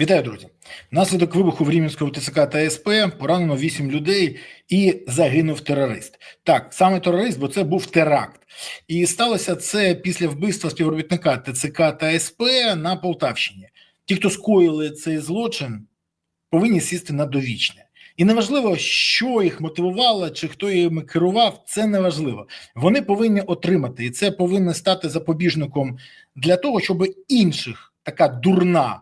Вітаю, друзі! Внаслідок вибуху в Рівненського ТЦК та СП поранено 8 людей і загинув терорист. Так, саме терорист, бо це був теракт. І сталося це після вбивства співробітника ТЦК та СП на Полтавщині. Ті, хто скоїли цей злочин, повинні сісти на довічне. І неважливо, що їх мотивувало, чи хто їм керував, це неважливо. Вони повинні отримати, і це повинно стати запобіжником для того, щоб інших така дурна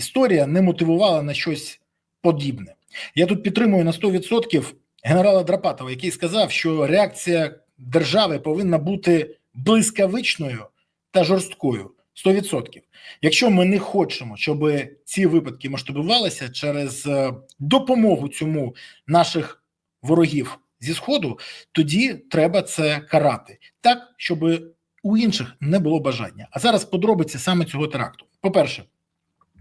історія не мотивувала на щось подібне. Я тут підтримую на 100% генерала Драпатова, який сказав, що реакція держави повинна бути блискавичною та жорсткою. 100%. Якщо ми не хочемо, щоб ці випадки масштабувалися через е, допомогу цьому наших ворогів зі сходу, тоді треба це карати так, щоб у інших не було бажання. А зараз подробиці саме цього теракту. По перше.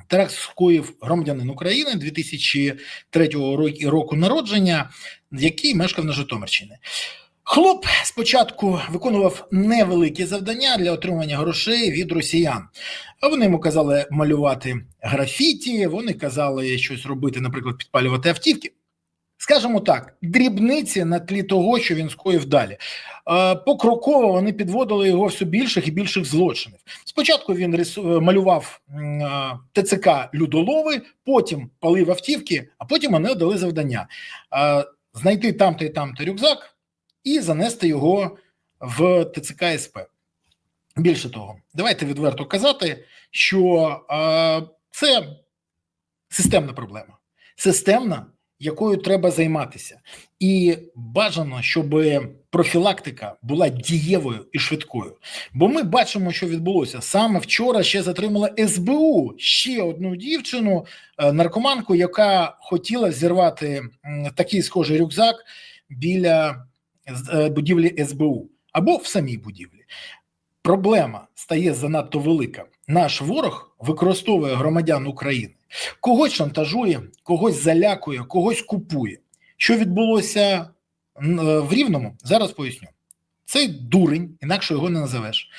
Теракт скоїв громадянин України 2003 року народження, який мешкав на Житомирщині. Хлоп спочатку виконував невеликі завдання для отримання грошей від росіян. Вони йому казали малювати графіті, вони казали щось робити, наприклад, підпалювати автівки. Скажімо так, дрібниці на тлі того, що він скоїв далі. Покроково вони підводили його все більших і більших злочинів. Спочатку він рису... малював ТЦК Людолови, потім палив автівки, а потім вони дали завдання знайти там-то і там-то рюкзак і занести його в ТЦК СП. Більше того, давайте відверто казати, що це системна проблема. Системна якою треба займатися, і бажано, щоб профілактика була дієвою і швидкою. Бо ми бачимо, що відбулося саме вчора. Ще затримала СБУ ще одну дівчину, наркоманку, яка хотіла зірвати такий схожий рюкзак біля будівлі СБУ або в самій будівлі. Проблема стає занадто велика. Наш ворог використовує громадян України. Когось шантажує, когось залякує, когось купує. Що відбулося е, в Рівному, зараз поясню. Цей дурень, інакше його не називеш,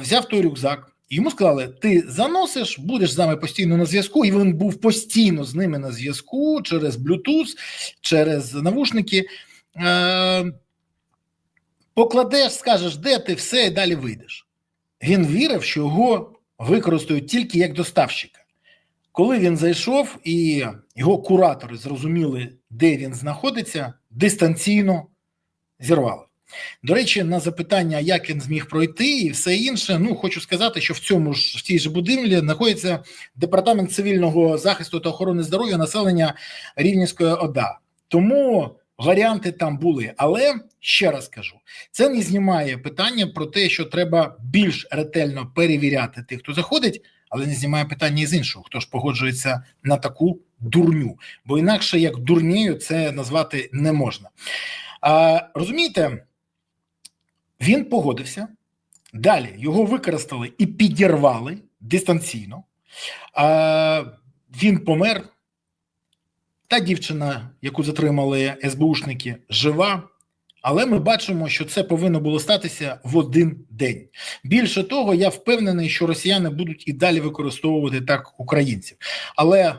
взяв той рюкзак. Йому сказали: ти заносиш, будеш з нами постійно на зв'язку, і він був постійно з ними на зв'язку через Bluetooth, через навушники. Е, покладеш, скажеш, де ти все, і далі вийдеш. Він вірив, що його використають тільки як доставщика. Коли він зайшов і його куратори зрозуміли, де він знаходиться, дистанційно зірвали. До речі, на запитання, як він зміг пройти, і все інше. Ну хочу сказати, що в цьому ж в цій ж будівлі знаходиться департамент цивільного захисту та охорони здоров'я населення Рівненської ОДА. Тому варіанти там були. Але ще раз кажу: це не знімає питання про те, що треба більш ретельно перевіряти тих, хто заходить але не знімає питання із іншого, хто ж погоджується на таку дурню, бо інакше як дурнею це назвати не можна. А, Розумієте, він погодився, далі його використали і підірвали дистанційно. А, Він помер. Та дівчина, яку затримали СБУшники, жива. Але ми бачимо, що це повинно було статися в один день. Більше того, я впевнений, що росіяни будуть і далі використовувати так українців. Але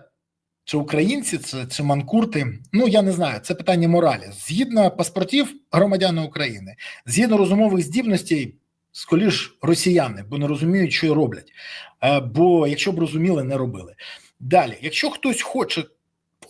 чи українці це чи манкурти? Ну я не знаю. Це питання моралі. Згідно паспортів громадян України, згідно розумових здібностей, скоріш росіяни, бо не розуміють, що роблять. Е, бо якщо б розуміли, не робили. Далі, якщо хтось хоче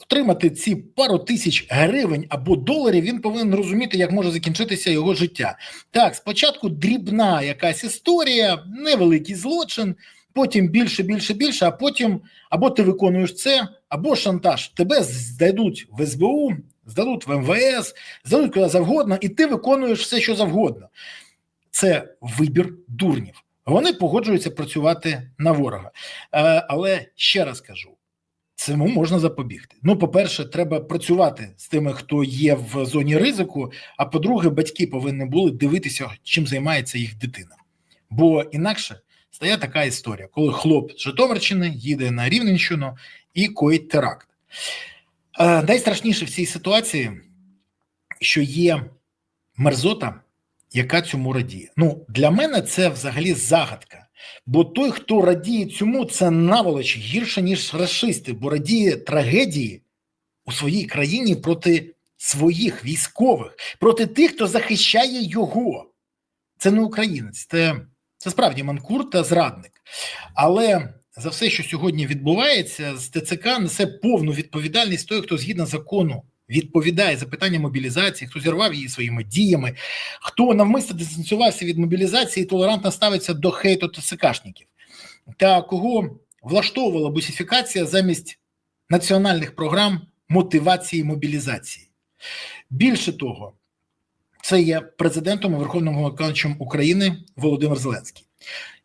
отримати ці пару тисяч гривень або доларів, він повинен розуміти, як може закінчитися його життя. Так, спочатку дрібна якась історія, невеликий злочин, потім більше, більше, більше, а потім або ти виконуєш це, або шантаж. Тебе здадуть в СБУ, здадуть в МВС, здадуть куди завгодно, і ти виконуєш все, що завгодно. Це вибір дурнів. Вони погоджуються працювати на ворога. Е, але ще раз кажу: Цьому можна запобігти. Ну, по-перше, треба працювати з тими, хто є в зоні ризику. А по-друге, батьки повинні були дивитися, чим займається їх дитина. Бо інакше стає така історія, коли хлоп з Житомирщини їде на Рівненщину і коїть теракт. Е, найстрашніше в цій ситуації, що є мерзота, яка цьому радіє. Ну, для мене це взагалі загадка. Бо той, хто радіє цьому, це наволоч гірше, ніж расисти, бо радіє трагедії у своїй країні проти своїх військових, проти тих, хто захищає його. Це не українець, це, це справді манкур та зрадник. Але за все, що сьогодні відбувається, з ТЦК несе повну відповідальність той, хто згідно закону відповідає за питання мобілізації, хто зірвав її своїми діями, хто навмисно дистанціювався від мобілізації і толерантно ставиться до хейту ТЦКшників, та кого влаштовувала бусифікація замість національних програм мотивації мобілізації. Більше того, це є президентом і Верховним виконавчим України Володимир Зеленський.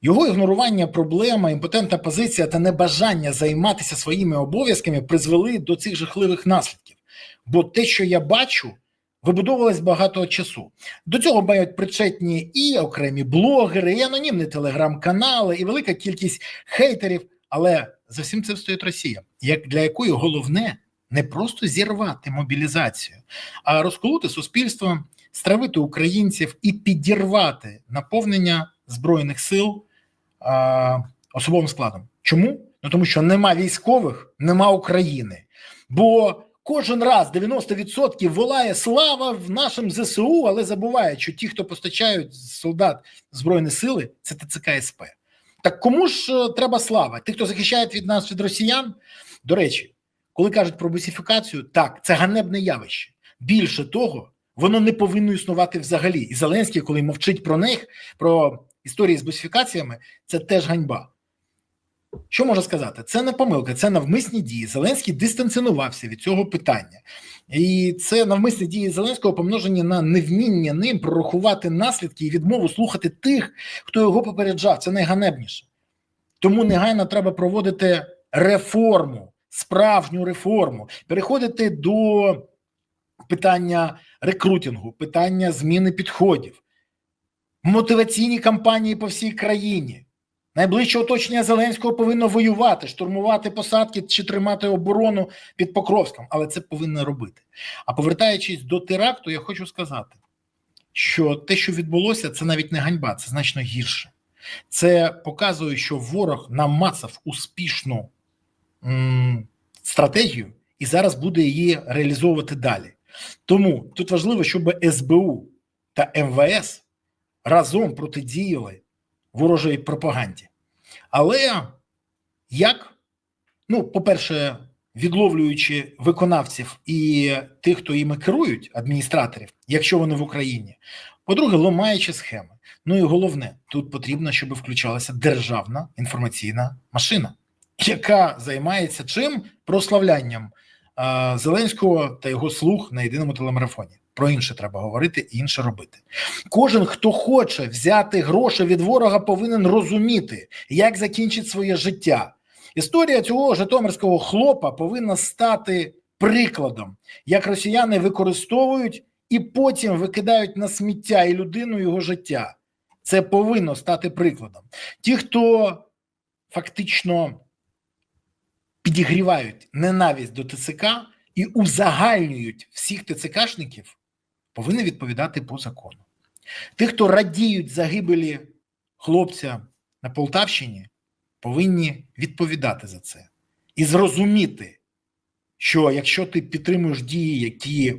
Його ігнорування проблема, імпотентна позиція та небажання займатися своїми обов'язками призвели до цих жахливих наслідків. Бо те, що я бачу, вибудовувалось багато часу. До цього мають причетні і окремі блогери, і анонімні телеграм-канали, і велика кількість хейтерів. Але за всім цим стоїть Росія, як для якої головне не просто зірвати мобілізацію, а розколоти суспільство, стравити українців і підірвати наповнення збройних сил а, особовим складом. Чому? Ну тому що нема військових, нема України. Бо кожен раз 90% волає слава в нашому ЗСУ, але забуває, що ті, хто постачають солдат збройні сили, це ТЦК СП. Так кому ж е, треба слава? Тих, хто захищає від нас від росіян? До речі, коли кажуть про бусифікацію, так це ганебне явище. Більше того, воно не повинно існувати взагалі. І Зеленський, коли мовчить про них, про історії з бусифікаціями, це теж ганьба. Що можна сказати? Це не помилка, це навмисні дії. Зеленський дистанціонувався від цього питання, і це навмисні дії Зеленського помножені на невміння ним прорахувати наслідки і відмову слухати тих, хто його попереджав. Це найганебніше. Тому негайно треба проводити реформу, справжню реформу, переходити до питання рекрутингу, питання зміни підходів, мотиваційні кампанії по всій країні. Найближче оточення Зеленського повинно воювати, штурмувати посадки чи тримати оборону під Покровськом, але це повинно робити. А повертаючись до теракту, я хочу сказати, що те, що відбулося, це навіть не ганьба, це значно гірше. Це показує, що ворог намацав успішну м, стратегію і зараз буде її реалізовувати далі. Тому тут важливо, щоб СБУ та МВС разом протидіяли ворожої пропаганді. Але як? Ну, по-перше, відловлюючи виконавців і тих, хто іми керують, адміністраторів, якщо вони в Україні. По-друге, ламаючи схеми. Ну і головне, тут потрібно, щоб включалася державна інформаційна машина, яка займається чим прославлянням а, Зеленського та його слуг на єдиному телемарафоні. Про інше треба говорити і інше робити. Кожен, хто хоче взяти гроші від ворога, повинен розуміти, як закінчить своє життя. Історія цього житомирського хлопа повинна стати прикладом, як росіяни використовують і потім викидають на сміття і людину його життя. Це повинно стати прикладом. Ті, хто фактично підігрівають ненависть до ТЦК і узагальнюють всіх ТЦКшників, повинні відповідати по закону. Тих, хто радіють загибелі хлопця на Полтавщині, повинні відповідати за це і зрозуміти, що якщо ти підтримуєш дії, які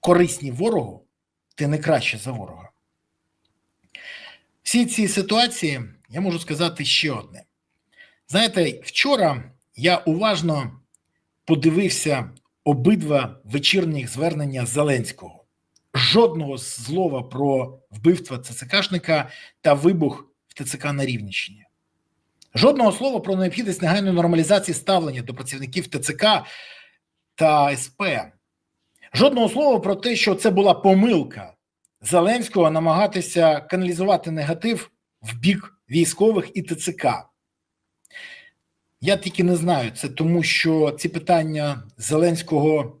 корисні ворогу, ти не краще за ворога. Всі ці ситуації я можу сказати ще одне. Знаєте, вчора я уважно подивився обидва вечірніх звернення Зеленського. Жодного слова про вбивство ЦЦКшника та вибух в ТЦК на Рівненщині. Жодного слова про необхідність негайної нормалізації ставлення до працівників ТЦК та СП. Жодного слова про те, що це була помилка Зеленського намагатися каналізувати негатив в бік військових і ТЦК. Я тільки не знаю, це тому, що ці питання Зеленського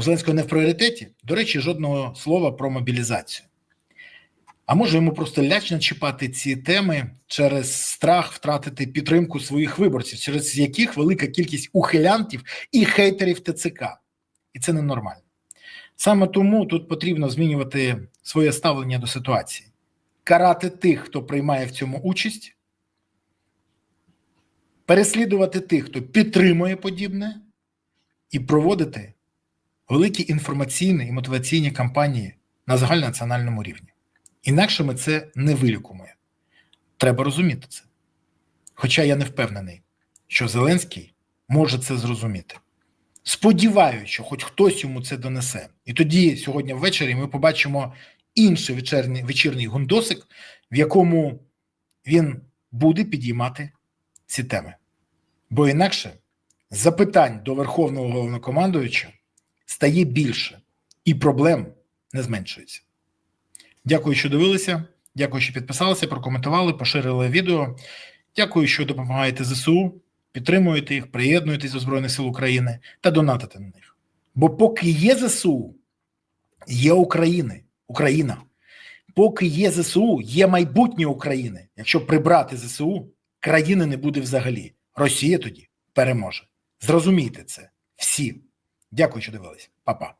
у Зеленського не в пріоритеті. До речі, жодного слова про мобілізацію. А може йому просто лячно чіпати ці теми через страх втратити підтримку своїх виборців, через яких велика кількість ухилянтів і хейтерів ТЦК. І це ненормально. Саме тому тут потрібно змінювати своє ставлення до ситуації. карати тих, хто приймає в цьому участь, переслідувати тих, хто підтримує подібне, і проводити великі інформаційні і мотиваційні кампанії на загальнонаціональному рівні. Інакше ми це не вилікуємо. Треба розуміти це. Хоча я не впевнений, що Зеленський може це зрозуміти. Сподіваюся, що хоч хтось йому це донесе. І тоді, сьогодні ввечері, ми побачимо інший вечірній, вечірній гундосик, в якому він буде підіймати ці теми. Бо інакше запитань до Верховного головнокомандуюча стає більше, і проблем не зменшується. Дякую, що дивилися. Дякую, що підписалися, прокоментували, поширили відео. Дякую, що допомагаєте ЗСУ, підтримуєте їх, приєднуєтесь до Збройних сил України та донатите на них. Бо поки є ЗСУ, є України, Україна. Поки є ЗСУ, є майбутнє України. Якщо прибрати ЗСУ, країни не буде взагалі. Росія тоді переможе. Зрозумійте це всі. Дякую, що дивились. Па-па.